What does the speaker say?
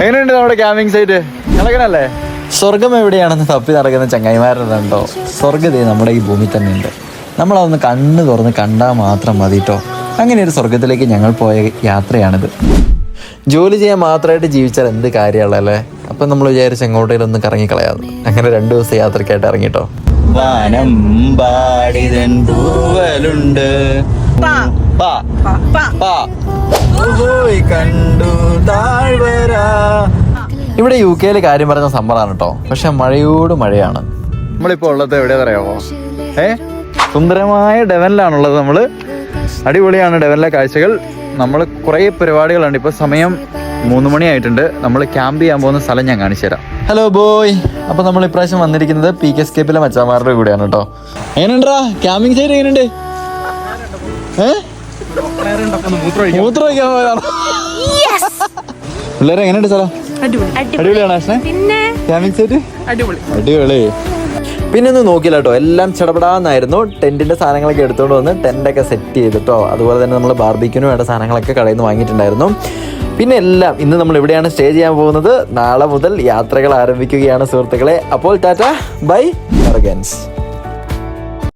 എങ്ങനെയുണ്ട് നമ്മുടെ camping site കളകനല്ലേ സ്വർഗം എവിടെയാണെന്ന് തപ്പി നടക്കുന്ന ചങ്ങായിമാരുണ്ടോ? സ്വർഗതേ നമ്മുടെ ഈ ഭൂമി തന്നെ ഉണ്ട്. നമ്മളതൊന്ന് കണ്ണ് തുറന്ന് കണ്ടാൽ മാത്രം മതി കേട്ടോ അങ്ങനെ ഒരു സ്വർഗത്തിലേക്ക് ഞങ്ങൾ പോയ യാത്രയാണിത്. ജോലി ചെയ്യാൻ മാത്രമായിട്ട് ജീവിച്ചാൽ എന്ത് കാര്യമുള്ളല്ലേ അപ്പം നമ്മൾ വിചാരിച്ച് എങ്ങോട്ടേലും ഒന്ന് കറങ്ങിക്കളയാതെ അങ്ങനെ രണ്ടു ദിവസം യാത്രക്കായിട്ട് ഇറങ്ങിട്ടോ വാനം പാടിതൻ പൂവലുണ്ട് പാ. പാ. പാ, പാ. പാ. കണ്ടു. ഇവിടെ യു കെയിൽ കാര്യം പറഞ്ഞ സമ്മറാണ് കേട്ടോ പക്ഷെ മഴയോട് മഴയാണ്. നമ്മളിപ്പോ ഉള്ളത് എവിടെയാ അറിയാമോ ഏ? സുന്ദരമായ ഡെവനിലാണുള്ളത് നമ്മൾ. അടിപൊളിയാണ് ഡെവനിലെ കാഴ്ചകൾ. നമ്മൾ കുറേ പരിപാടികളുണ്ട്. ഇപ്പൊ സമയം മൂന്ന് മണിയായിട്ടുണ്ട്. നമ്മൾ ക്യാമ്പ് ചെയ്യാൻ പോകുന്ന സ്ഥലം ഞാൻ കാണിച്ചു തരാം. ഹലോ ബോയ് അപ്പൊ നമ്മൾ ഇപ്രാവശ്യം വന്നിരിക്കുന്നത് പി കെ സ്കേപ്പിലെ മച്ചാമാരുടെ കൂടെയാണ് കേട്ടോ എങ്ങനെയുണ്ടാ ക്യാമ്പിംഗ് ചെയ്ത് എങ്ങനെയുണ്ട്? ഏഹ് മൂത്രം പിള്ളേരെ എങ്ങനെയുണ്ട് സ്ഥലം? അടിപൊളിയാണ് പിന്നെ? ക്യാമ്പിംഗ് സെറ്റ് അടിപൊളി. അടിപൊളി. പിന്നെ ഒന്നും നോക്കില്ല കേട്ടോ. എല്ലാം ചടപടാന്നായിരുന്നു. ടെന്റിന്റെ സാധനങ്ങളൊക്കെ എടുത്തുകൊണ്ട് വന്ന് ടെന്റൊക്കെ സെറ്റ് ചെയ്തിട്ടോ. അതുപോലെ തന്നെ നമ്മൾ ബാർബിക്കിന് വേണ്ട സാധനങ്ങളൊക്കെ കടയിൽ നിന്ന് വാങ്ങിയിട്ടുണ്ടായിരുന്നു. പിന്നെ എല്ലാം ഇന്ന് നമ്മൾ എവിടെയാണ് സ്റ്റേ ചെയ്യാൻ പോകുന്നത്. നാളെ മുതൽ യാത്രകൾ ആരംഭിക്കുകയാണ് സുഹൃത്തുക്കളെ. അപ്പോൾ ടാറ്റ ബൈ അർഗൻസ്